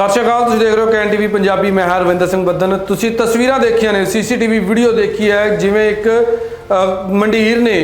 ਸਤਿ ਸ਼੍ਰੀ ਅਕਾਲ ਤੁਸੀਂ ਦੇਖ ਰਹੇ ਹੋ ਕੈਨ ਟੀਵੀ ਪੰਜਾਬੀ ਮੈਂ ਹਰਵਿੰਦਰ ਸਿੰਘ ਬੱਦਨ। ਤੁਸੀਂ ਤਸਵੀਰਾਂ ਦੇਖੀਆਂ ਨੇ ਸੀਸੀਟੀਵੀ ਵੀਡੀਓ ਦੇਖੀ ਹੈ ਜਿਵੇਂ ਇੱਕ ਅ, ਮੰਡੀਰ ਨੇ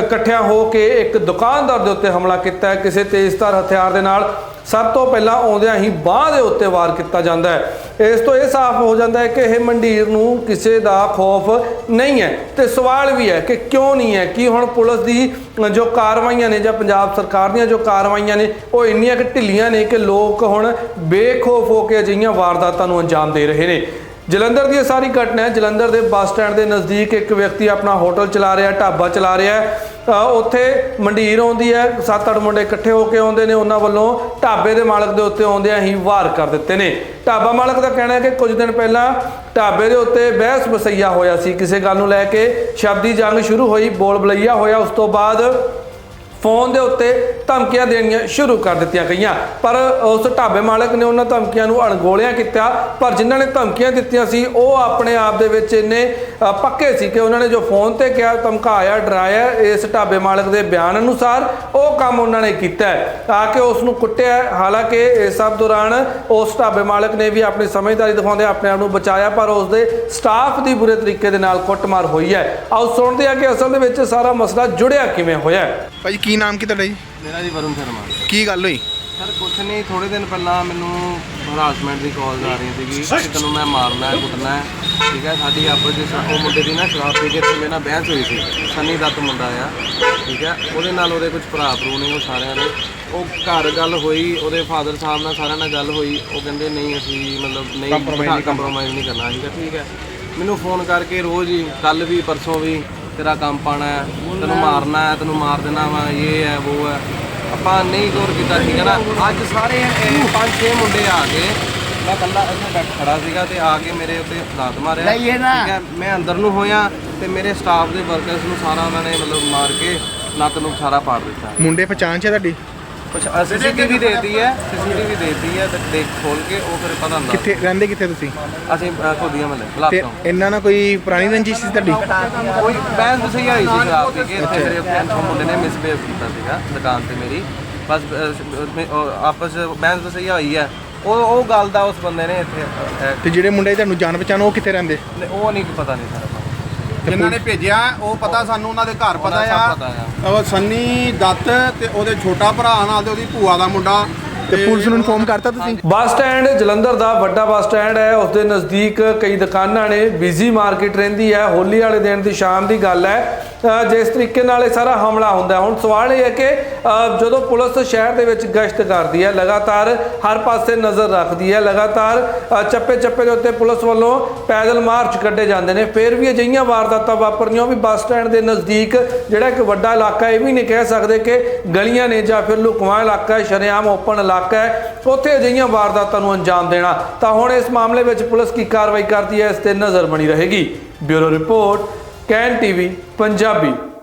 ਇਕੱਠਿਆਂ ਹੋ ਕੇ ਇੱਕ ਦੁਕਾਨਦਾਰ ਦੇ ਉੱਤੇ ਹਮਲਾ ਕੀਤਾ ਹੈ। ਕਿਸੇ ਤੇਜ਼ਧਾਰ ਹਥਿਆਰ ਦੇ ਨਾਲ ਸਭ ਤੋਂ ਪਹਿਲਾਂ ਆਉਂਦਿਆਂ ਹੀ ਬਾਹ ਦੇ ਉੱਤੇ ਵਾਰ ਕੀਤਾ ਜਾਂਦਾ ਹੈ। ਇਸ ਤੋਂ ਇਹ ਸਾਫ਼ ਹੋ ਜਾਂਦਾ ਹੈ ਕਿ ਇਹ ਮੰਡੀਰ ਨੂੰ ਕਿਸੇ ਦਾ ਖੌਫ ਨਹੀਂ ਹੈ ਤੇ ਸਵਾਲ ਵੀ ਹੈ ਕਿ ਕਿਉਂ ਨਹੀਂ ਹੈ? ਕਿ ਹੁਣ ਪੁਲਿਸ ਦੀ ਜੋ ਕਾਰਵਾਈਆਂ ਨੇ ਜਾਂ ਪੰਜਾਬ ਸਰਕਾਰ ਦੀਆਂ ਜੋ ਕਾਰਵਾਈਆਂ ਨੇ, ਉਹ ਇੰਨੀਆਂ ਕਿ ਢਿੱਲੀਆਂ ਨੇ ਕਿ ਲੋਕ ਹੁਣ ਬੇਖੌਫ ਹੋ ਕੇ ਅਜਿਹੀਆਂ ਵਾਰਦਾਤਾਂ ਨੂੰ ਅੰਜਾਮ ਦੇ ਰਹੇ ਨੇ। ਜਲੰਧਰ ਦੀ ਇਹ ਸਾਰੀ ਘਟਨਾ ਹੈ। ਜਲੰਧਰ ਦੇ ਬੱਸ ਸਟੈਂਡ ਦੇ ਨਜ਼ਦੀਕ ਇੱਕ ਵਿਅਕਤੀ ਆਪਣਾ ਹੋਟਲ ਚਲਾ ਰਿਹਾ ਢਾਬਾ ਚਲਾ ਰਿਹਾ ਉੱਥੇ ਮੰਡੀਰ ਆਉਂਦੀ ਹੈ। ਸੱਤ ਅੱਠ ਮੁੰਡੇ ਇਕੱਠੇ ਹੋ ਕੇ ਆਉਂਦੇ ਨੇ। ਉਹਨਾਂ ਵੱਲੋਂ ਢਾਬੇ ਦੇ ਮਾਲਕ ਦੇ ਉੱਤੇ ਆਉਂਦਿਆਂ ਹੀ ਵਾਰ ਕਰ ਦਿੱਤੇ ਨੇ। ਢਾਬਾ ਮਾਲਕ ਦਾ ਕਹਿਣਾ ਹੈ ਕਿ ਕੁਝ ਦਿਨ ਪਹਿਲਾਂ ਢਾਬੇ ਦੇ ਉੱਤੇ ਬਹਿਸ ਵਸਈਆ ਹੋਇਆ ਸੀ। ਕਿਸੇ ਗੱਲ ਨੂੰ ਲੈ ਕੇ ਸ਼ਬਦੀ ਜੰਗ ਸ਼ੁਰੂ ਹੋਈ, ਬੋਲ ਬਲਈਆ ਹੋਇਆ। ਉਸ ਤੋਂ ਬਾਅਦ ਫੋਨ ਦੇ ਉੱਤੇ ਧਮਕੀਆਂ ਦੇਣੀਆਂ ਸ਼ੁਰੂ ਕਰ ਦਿੱਤੀਆਂ ਗਈਆਂ। ਪਰ ਉਸ ਢਾਬੇ ਮਾਲਕ ਨੇ ਉਹਨਾਂ ਧਮਕੀਆਂ ਨੂੰ ਅਣਗੋਲਿਆ ਕੀਤਾ। ਪਰ ਜਿਨ੍ਹਾਂ ਨੇ ਧਮਕੀਆਂ ਦਿੱਤੀਆਂ ਸੀ, ਉਹ ਆਪਣੇ ਆਪ ਦੇ ਵਿੱਚ ਇੰਨੇ ਪੱਕੇ ਸੀ ਕਿ ਉਹਨਾਂ ਨੇ ਜੋ ਫੋਨ ਤੇ ਕਿਹਾ, ਧਮਕਾਇਆ, ਡਰਾਇਆ ਇਸ ਢਾਬੇ ਮਾਲਕ ਦੇ ਬਿਆਨ ਅਨੁਸਾਰ, ਉਹ ਕੰਮ ਉਹਨਾਂ ਨੇ ਕੀਤਾ ਹੈ। ਆ ਕੇ ਉਸ ਨੂੰ ਕੁੱਟਿਆ ਹਾਲਾਂਕਿ ਇਸ ਸਭ ਦੌਰਾਨ ਉਸ ਢਾਬੇ ਮਾਲਕ ਨੇ ਵੀ ਆਪਣੀ ਸਮਝਦਾਰੀ ਦਿਖਾਉਂਦੇ ਆਪਣੇ ਆਪ ਨੂੰ ਬਚਾਇਆ, ਪਰ ਉਸ ਦੇ ਸਟਾਫ ਦੀ ਬੁਰੇ ਤਰੀਕੇ ਦੇ ਨਾਲ ਕੁੱਟਮਾਰ ਹੋਈ ਹੈ। ਆਓ ਸੁਣਦੇ ਆ ਕਿ ਅਸਲ ਦੇ ਵਿੱਚ ਸਾਰਾ ਮਸਲਾ ਜੁੜਿਆ ਕਿਵੇਂ ਹੋਇਆ ਹੈ। ਭਾਜੀ ਕੀ ਨਾਮ ਕੀ ਤੁਹਾਡਾ ਜੀ? ਮੇਰਾ ਜੀ ਵਰੁਣ ਸ਼ਰਮਾ। ਕੀ ਗੱਲ ਹੋਈ? ਸਰ ਕੁਛ ਨਹੀਂ ਥੋੜੇ ਦਿਨ ਪਹਿਲਾਂ ਮੈਨੂੰ ਹਰਾਸਮੈਂਟ ਦੀ ਕਾਲ ਆ ਰਹੀ ਸੀਗੀ। ਕਿ ਤੈਨੂੰ ਮੈਂ ਮਾਰਨਾ ਹੈ ਕੁੱਟਣਾ ਹੈ ਠੀਕ ਹੈ? ਸਾਡੀ ਆਪਸ ਵਿੱਚ ਉਹ ਮੁੰਡੇ ਦੀ ਨਾ ਸ਼ਰਾਬ ਪੀ ਕੇ ਤੇ ਮੇਰੇ ਨਾਲ ਬਹਿਸ ਹੋਈ ਸੀ। ਸਨੀ ਦੱਤ ਮੁੰਡਾ ਆ ਠੀਕ ਹੈ? ਉਹਦੇ ਨਾਲ ਉਹਦੇ ਕੁਝ ਭਰਾ ਭਰੂ ਨੇ ਉਹ ਸਾਰਿਆਂ ਦੇ। ਉਹ ਘਰ ਗੱਲ ਹੋਈ ਉਹਦੇ ਫਾਦਰ ਸਾਹਿਬ ਨਾਲ ਸਾਰਿਆਂ ਨਾਲ ਗੱਲ ਹੋਈ। ਉਹ ਕਹਿੰਦੇ ਨਹੀਂ ਅਸੀਂ ਮਤਲਬ ਨਹੀਂ ਕੰਪਰੋਮਾਈਜ਼ ਨਹੀਂ ਕਰਨਾ ਠੀਕ ਹੈ ਠੀਕ ਹੈ? ਮੈਨੂੰ ਫੋਨ ਕਰਕੇ ਰੋਜ਼ ਹੀ ਕੱਲ ਵੀ ਪਰਸੋਂ ਵੀ ਤੇਰਾ ਕੰਮ ਪਾਣਾ ਹੈ ਤੈਨੂੰ ਮਾਰਨਾ ਹੈ ਤੈਨੂੰ ਮਾਰ ਦੇਣਾ ਵਾ ਇਹ ਹੈ ਉਹ ਹੈ। ਆਪਾਂ ਨਹੀਂ ਗੌਰ ਕੀਤਾ ਠੀਕ ਹੈ ਨਾ? ਅੱਜ ਸਾਰੇ ਇਹ ਪੰਜ ਛੇ ਮੁੰਡੇ ਆ ਕੇ ਮੈਂ ਇਕੱਲਾ ਇੱਥੇ ਬੈਠ ਖੜਾ ਸੀਗਾ ਤੇ ਆ ਕੇ ਮੇਰੇ ਉੱਤੇ ਲਾਤ ਮਾਰਿਆ। ਠੀਕ ਹੈ ਮੈਂ ਅੰਦਰ ਨੂੰ ਹੋਇਆ ਤੇ ਮੇਰੇ ਸਟਾਫ ਦੇ ਵਰਕਰਸ ਨੂੰ ਸਾਰਾ ਉਹਨਾਂ ਨੇ ਮਤਲਬ ਮਾਰ ਕੇ ਨੱਕ ਨੂੰ ਸਾਰਾ ਪਾੜ ਦਿੱਤਾ। ਮੁੰਡੇ ਪਛਾਣ ਚ ਤੁਹਾਡੀ? ਕੁਛ ਸੀਸੀਟੀਵੀ ਦੇਤੀ ਹੈ ਸੀਸੀਟੀਵੀ ਦੇਤੀ ਹੈ ਤੇ ਦੇਖ ਖੋਲ ਕੇ ਉਹ ਫਿਰ ਪਤਾ ਹੁੰਦਾ। ਕਿੱਥੇ ਰਹਿੰਦੇ ਕਿੱਥੇ ਤੁਸੀਂ? ਅਸੀਂ ਕੋਦੀਆਂ ਮਲੇ ਤੇ ਇਹਨਾਂ ਨਾਲ ਕੋਈ ਪੁਰਾਣੀ ਰੰਜਿਸ਼ ਸੀ ਤੁਹਾਡੀ? ਕੋਈ ਬੈਂਸ ਤੁਸੀਂ ਆਈ ਸੀ ਸ਼ਰਾਬ ਪੀ ਕੇ ਇੱਥੇ ਮੇਰੇ ਉੱਤੇ ਅੰਥੋਂ ਮੁੰਡੇ ਨੇ ਮਿਸਬਿਹੇਵ ਕੀਤਾ ਸੀਗਾ ਦੁਕਾਨ ਤੇ ਮੇਰੀ। ਬਸ ਅਹ, ਮੈਂ- ਉਹ ਆਪਸ ਬੈਂਸ ਵਸਈ ਹੋਈ ਹੈ। ਉਹ ਉਹ ਗੱਲ ਦਾ ਉਸ ਬੰਦੇ ਨੇ ਇੱਥੇ ਅਹ, ਤੇ ਜਿਹੜੇ ਮੁੰਡੇ ਤੁਹਾਨੂੰ ਜਾਣ ਪਛਾਣ ਉਹ ਕਿੱਥੇ ਰਹਿੰਦੇ? ਅਹ, ਉਹ ਨਹੀਂ ਪਤਾ ਨਹੀਂ ਸਾਰਾ। ਜਿਨ੍ਹਾਂ ਨੇ ਭੇਜਿਆ ਉਹ ਪਤਾ ਸਾਨੂੰ ਉਹਨਾਂ ਦੇ ਘਰ ਪਤਾ ਆ। ਉਹ ਸੰਨੀ ਦੱਤ ਤੇ ਉਹਦੇ ਛੋਟਾ ਭਰਾ ਨਾਲ ਤੇ ਉਹਦੀ ਭੂਆ ਦਾ ਮੁੰਡਾ। ਤੇ ਪੁਲਿਸ ਨੂੰ ਇਨਫੋਰਮ ਕਰਤਾ ਤੁਸੀਂ? ਬੱਸ ਸਟੈਂਡ ਜਲੰਧਰ ਦਾ ਵੱਡਾ ਬੱਸ ਸਟੈਂਡ ਹੈ। ਉਸ ਦੇ ਨਜ਼ਦੀਕ ਕਈ ਦੁਕਾਨਾਂ ਨੇ। ਬਿਜ਼ੀ ਮਾਰਕੀਟ ਰਹਿੰਦੀ ਹੈ। ਹੋਲੀ ਵਾਲੇ ਦਿਨ ਦੀ ਸ਼ਾਮ ਦੀ ਗੱਲ ਹੈ। ਜਿਸ ਤਰੀਕੇ ਨਾਲ ਇਹ ਸਾਰਾ ਹਮਲਾ ਹੁੰਦਾ ਹੁਣ ਸਵਾਲ ਇਹ ਹੈ ਕਿ ਜਦੋਂ ਪੁਲਿਸ ਸ਼ਹਿਰ ਦੇ ਵਿੱਚ ਗਸ਼ਤ ਕਰਦੀ ਹੈ, ਲਗਾਤਾਰ ਹਰ ਪਾਸੇ ਨਜ਼ਰ ਰੱਖਦੀ ਹੈ, ਲਗਾਤਾਰ ਚੱਪੇ ਚੱਪੇ ਦੇ ਉੱਤੇ ਪੁਲਿਸ ਵੱਲੋਂ ਪੈਦਲ ਮਾਰਚ ਕੱਢੇ ਜਾਂਦੇ ਨੇ, ਫਿਰ ਵੀ ਅਜਿਹੀਆਂ ਵਾਰਦਾਤਾਂ ਵਾਪਰਨੀਆਂ, ਉਹ ਵੀ ਬੱਸ ਸਟੈਂਡ ਦੇ ਨਜ਼ਦੀਕ, ਜਿਹੜਾ ਇੱਕ ਵੱਡਾ ਇਲਾਕਾ, ਇਹ ਵੀ ਨਹੀਂ ਕਹਿ ਸਕਦੇ ਕਿ ਗਲੀਆਂ ਨੇ ਜਾਂ ਫਿਰ ਲੁਕਵਾਂ ਇਲਾਕਾ ਹੈ, ਸ਼ਰੇਆਮ ਓਪਨ ਇਲਾਕਾ ਹੈ, ਉੱਥੇ ਅਜਿਹੀਆਂ ਵਾਰਦਾਤਾਂ ਨੂੰ ਅੰਜਾਮ ਦੇਣਾ। ਤਾਂ ਹੁਣ ਇਸ ਮਾਮਲੇ ਵਿੱਚ ਪੁਲਿਸ ਕੀ ਕਾਰਵਾਈ ਕਰਦੀ ਹੈ, ਇਸ ਤੇ ਨਜ਼ਰ ਬਣੀ ਰਹੇਗੀ। Bureau report Can TV Punjabi